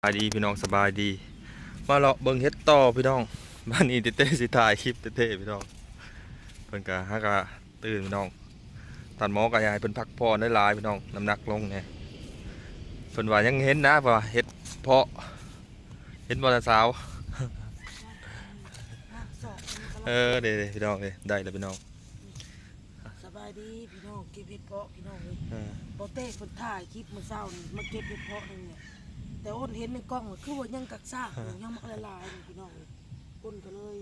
สบายดีพี่น้องสบายดี มาเลาะเบิ่งเฮ็ดต่อพี่น้องบ้านนี้เต้ๆสิถ่ายคลิปเต้ๆพี่น้องเพิ่นก็ฮักกะตื่นพี่น้องตันหมอก็อยากให้เพิ่นพักผ่อนได้หลายพี่น้องน้ำหนักลงแหน่เพิ่นว่ายังเห็นนะว่าเฮ็ดเพาะเห็นบ่ล่ะสาวเออเด้ๆพี่น้องเด้ได้แล้วพี่น้องสบายดีพี่น้องเก็บเห็ดเพาะพี่น้องเลยเออโปเต้คนถ่ายคลิปมื้อเช้านี่มาเก็บเห็ดเพาะนึงเนี่ย แต่อ้นเห็นในกล้องว่าคือว่ายังกักซากอยู่ยังมันละลายนี่พี่น้องเลยอ้นก็เลย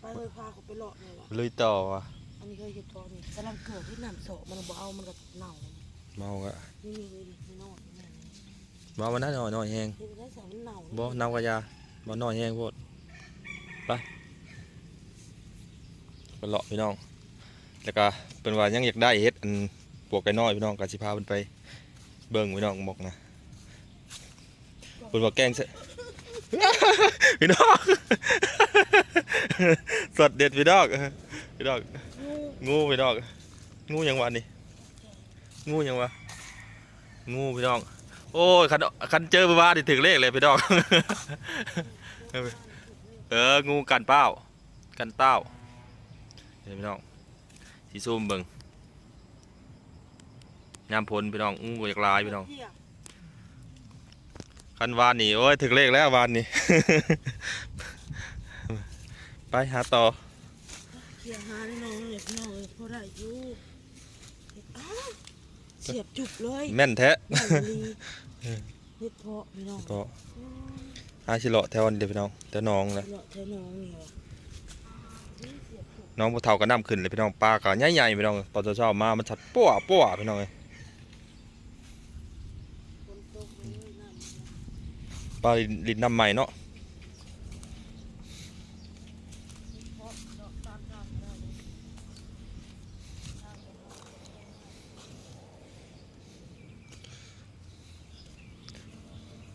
ไปเลยพาเขาไปเลาะนี่ล่ะลุยต่อว่ะอันนี้ก็เห็ดเพาะนี่กำลังเกิดที่น้ำโสมันบ่เอามันก็เน่าเลยเมากะนี่นี่เลยนี่นอนนี่นี่เมาวันนั้นหน่อยหน่อยแฮงเห็ดได้สั่งมันเน่าบ่นำกะยาบ่น้อยแฮงโพดไปไปเลาะพี่น้องแล้วก็เป็นว่ายังอยากได้เฮ็ดอันปวกไก่น้อยพี่น้องก็สิพาเพิ่นไปเบิ่งพี่น้องบอกนะ เพิ่นว่าแกงใส่พี่น้องสดเด็ดพี่น้องพี่น้องงูพี่น้องงูยังวะนี่งูยังวะงูพี่น้องโอ้ยคันคันเจอบ้าดิถึงเลขเลยพี่น้องเออ งูกันเป้า กันเต้าเดี๋ยวพี่น้องสีซูมเบิ่งยามพลพี่น้องงูอยากลายพี่น้อง คันวานนี่โอ้ยถึงเลขแล้ววานนี่ ไปหาต่อเที่ยหาได้น้องเลยพี่น้องเลยพอได้อยู่เห็ดอ้าวเสียบจุบเลยแม่นแท้แม่นลีเห็ดเพาะพี่น้องก็อาชิเลาะแถวนี้เดี๋ยวพี่น้องแถวหน้องแหละเลาะแถวน้องนี่เหรอน้องผู้เฒ่าก็น้ำขึ้นเลยพี่น้องปลาก็ใหญ่ๆพี่น้องตอนเช้าๆมามันชัดปั้วปั้วพี่น้องเอ้ย ฝนตกเลยน้ำ ปลาลิ้นน้ำใหม่เนาะเพาะดอกตามทางได้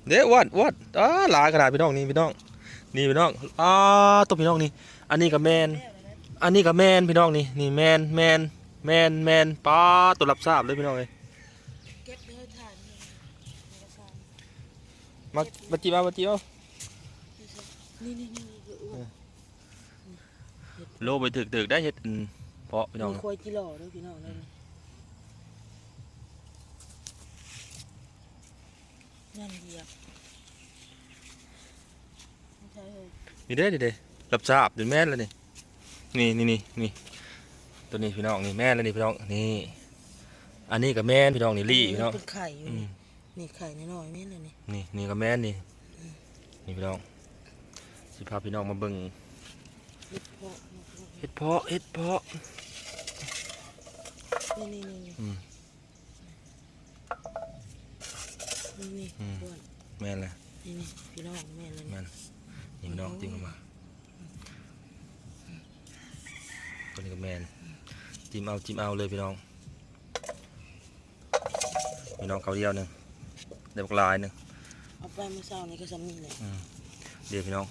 เด้อวัดวัดอ้าหลายขนาดพี่น้องนี่พี่น้องนี่พี่น้องอ้าตัวพี่น้องนี่อันนี้ก็แมนอันนี้ก็แมนพี่น้องนี่นี่แมนแมนแมนแมนปลาตัวรับทราบเลยพี่น้องเลยเก็บเลยถ่านเลยเอกสาร มาบัจิมาบัจิเอานี่นี่นี่นี่เออโลไปถึกถึกได้เฮ็ดอันเพาะพี่น้องมีควายจิหล่อด้วยพี่น้องเลยนั่นเหยียบไม่ใช่เลยนี่เด้นี่เด้รับทราบเป็นแม่นแล้วนี่นี่นี่นี่นี่ตัวนี้พี่น้องนี่แม่นแล้วนี่พี่น้องนี่ อันนี้ก็แม่นพี่น้องนี่ลี่พี่น้องเป็นไข่อยู่อืม นี่นี่ไข่น้อยๆแม่นเลยนี่นี่นี่ก็แม่นนี่นี่พี่น้องสิพาพี่น้องมาเบิ่งเห็ดเพาะเฮ็ดเพาะเฮ็ดเพาะนี่นี่นี่อืมนี่นี่อืมอ้วนแม่นเลยนี่นี่พี่น้องแม่นเลยนี่แม่นนี่พี่น้องจิ้มเข้ามาตัวนี้ก็แม่นจิ้มเอาจิ้มเอาเลยพี่น้องพี่น้องเขาเดียวหนึง ได้บักลายหนึงเอาไปเมื่อเช้านี่ก็สำนีเลยเดี๋ยวพี่น้อง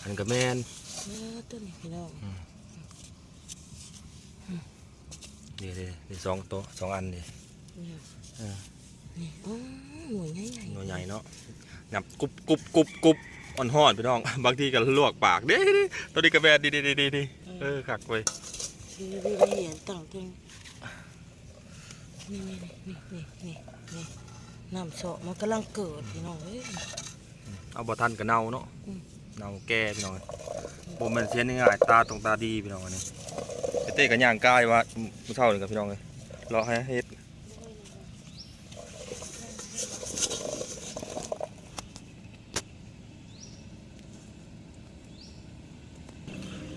อันนนก็แม่นเออต้นนี่พี่น้องเดี๋ยวเดี๋ยวเดี๋ยวสองตัวสองอันเดี๋ยวนี่เออนี่โอ้หน่วยใหญ่ใหญ่ตัวใหญ่เนาะหนับกรุบกรุบกรุบกรุบอ่อนหอนพี่น้อง บางทีก็ลวกปากเด้เด้ตัวนี้ก็แม่นดีดีดีดีดีเออขักไว้ยคือวิธีเห็นต่างกันนี่นี่นี่นี่นี่นี่ น้ำเสาะมันกำลังเกิดพี่น้องเอ้ยเอาบ่ทันก็เน่าเนาะอืมเน่าแก่พี่น้องบ่แม่นเสียง่ายๆตาตรงตาดีพี่น้องอันนี้ไอ้เต้ก็ย่างกายว่ามื้อเช้านี่กับพี่น้องเลยรอให้เฮ็ด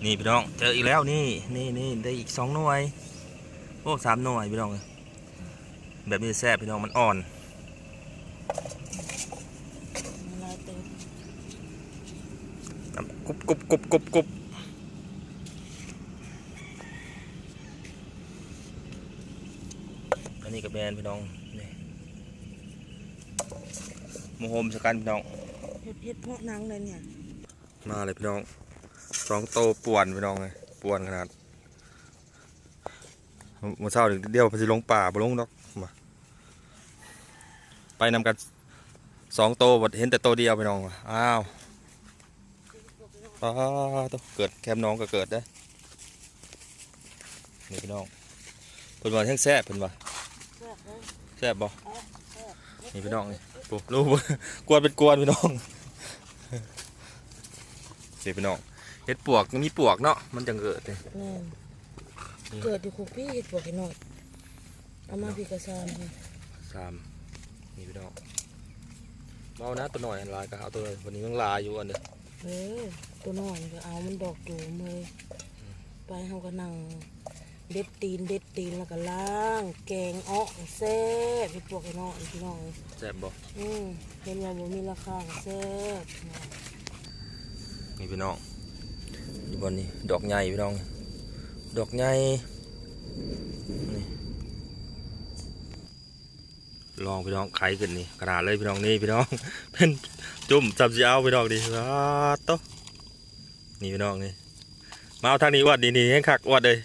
นี่พี่น้องเจออีกแล้วนี่นี่นี่ได้อีกสองหน่วยโอ้สามหน่วยพี่น้องเอ้ยแบบนี้แซ่บพี่น้องมันอ่อนมันลายเต็ม น้ำ กรุบกรุบกรุบกรุบกรุบอันนี้กับแบรนด์พี่น้องนี่โมโฮมสกันพี่น้องเห็ดเห็ดเพาะหนังเลยเนี่ย มาเลยพี่น้องสองโตป่วนพี่น้องเลยป่วนขนาดเมื่อเช้าเดี๋ยวเพนสิลงป่าบ่ลงดอกมาไปนำกันสองโตวบัดเห็นแต่โตวเดียวพี่น้องว่ะอ้าว อ้าวตัวเกิดแคมน้องก็เกิดได้อนี่พี่น้องเพิ่นว่าแห้งแซ่บเพิ่นว่าแซ่บเลยแซ่บบ่แซ่บนี่พี่น้องนี่ปุ๊บรู้บ่กวนเป็นกวนพี่น้องนี่พี่น้องเห็ดปวกมีปวกเนาะมันจังเกิดเลยแม่นเกิดอยู่คุกพี่เฮ็ดพวกไอ้น้อยเอามาพี่กระซามพี่สามนี่พี่น้องเมานะตัวหน่อยอันลายก็เอาตัววันนี้ยังลายอยู่อันเด้อ เออตัวน้อยก็เอามันดอกจูมเลยไปเฮาก็นั่งเด็ดตีนเด็ดตีนแล้วก็ล้าง แกงอ้อแซ่บเฮ็ดพวกไอ้น้อยพี่น้องแซ่บบ่อืมเห็นว่าบ่มีราคาก็แซ่บนะนี่พี่น้องอยู่บนนี้ดอกใหญ่พี่น้อง ดอกใหญ่นี่ ลองพี่น้องไข่ขึ้นนี่กระดาษเลยพี่น้องนี่พี่น้องเป็นจุ่มจับสีเอาพี่น้องดิว้าโตนี่พี่น้องนี่มาเอาทางนี้วัดนี่นี่ให้ขักวัดเลย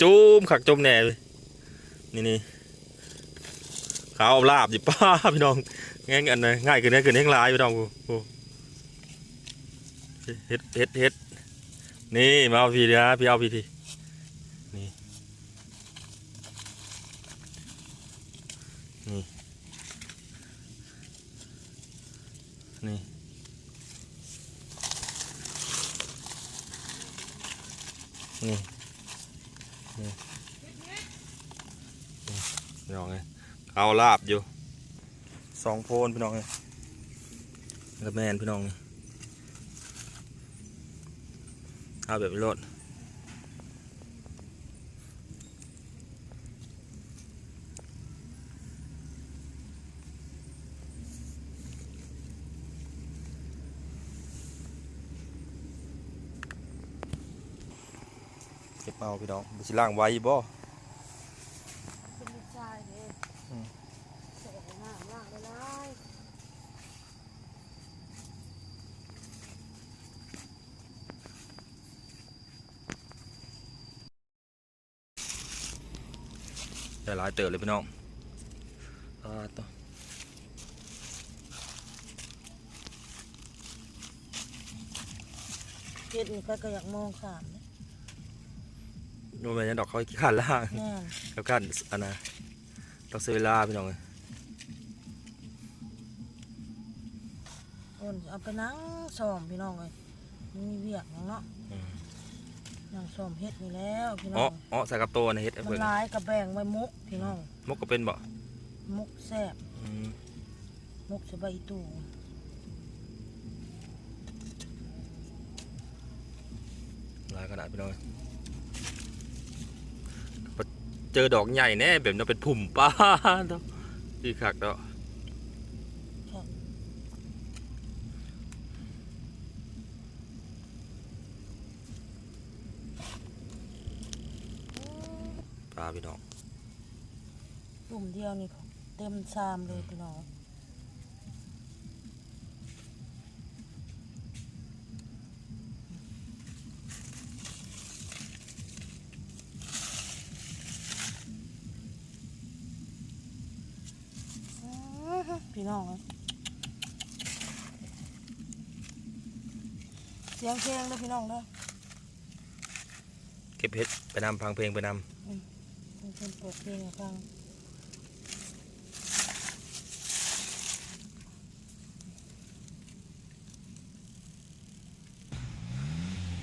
จุ่มขักจุ่มแหน่เลยนี่นี่ขาวเอาลาบจิป้าพี่น้องง่ายอันนะง่ายขึ้นง่ายขึ้นแห้งลายพี่น้องกูเฮ็ดเฮ็ดเฮ็ดนี่มาเอาพี่นะพี่เอาพี่ทีนี่ นี่นี่ นี่ นี่นี่พี่น้องไงเอาลาบอยู่สองโพนพี่น้องไงแล้วแมนพี่น้องไงเอาแบบนี้รถ ก็บเอาพี่น้องไปสิล่างไว้บ่เป็นลูกชายเด้อืมใส่ในน้ำล้างได้หลายได้หลายเติบเลยพี่น้องอ่าต่อเฮ็ดนี่ไปก็อยากมองขาม นะโน้มไปยังดอกเขาขี้ขันล่างแม่นแล้วกันอันนะดอกเซเวลาพี่น้องเลยโอนเอาไปนั่งซ้อมพี่น้องเอ้ยมันมีเวียกหยังเนาะอืมนั่งซ้อมเฮ็ดนี่แล้วพี่น้อ๋อองอ๋อใส่กับตัวนะเฮ็ดให้มันเบิ่งหลายกับแบ่งไว้มุกพี่น้องมกก็เป็นบ่มุกแซ่บอืมมุกสบายตู่หลายขนาดพี่น้อง เจอดอกใหญ่แน่แบบนั้นเป็นผุ่มป้าเนาะที่คักเนาะปลาพี่น้องกลุ่มเดียวนี่เต็มชามเลยพี่น้อง น้องเอ้ยเสียงเพลงเด้อพี่น้องเด้อเก็บเห็ดไปนำพังเพลงไปนเป็นคนเปิดเพลงให้ฟังำ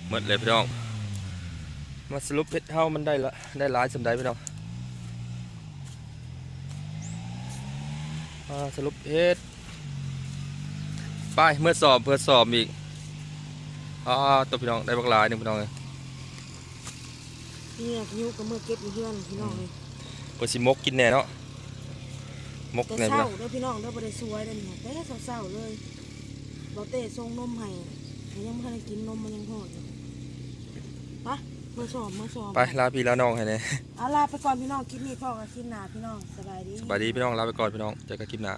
หมดเลยพี่น้อง มาสรุปเห็ดเฮามันได้ละได้หลายสำได้พี่น้องมา สรุปเห็ดไปเมื่อสอบเพื่อสอบอีกอ่าตัวพี่น้องได้บักหลายหนึ่งพี่น้องเลยนี่นิ้วกับมือเก็บอยู่เพื่อนพี่น้องเลยก็สิมกกินแน่เนาะมกแต่แน่เศพี่ร้าน้องเด้อพี่น้องเด้อบ่ได้สวยเด้อนี่แต่เศร้าๆเลยบ่เต้ส่งนมให้มันยังบ่ทันได้กินนมมันยังหอดอยู่ไป มาสอบมาสอบไปลาพี่ลาน้องให้แน่เอาลาไปก่อนพี่น้องคลิปนี้พ่อกับคลิปหน้าพี่น้องสบายดีสบายดีพี่น้องลาไปก่อนพี่น้องเจอกันคลิปหน้า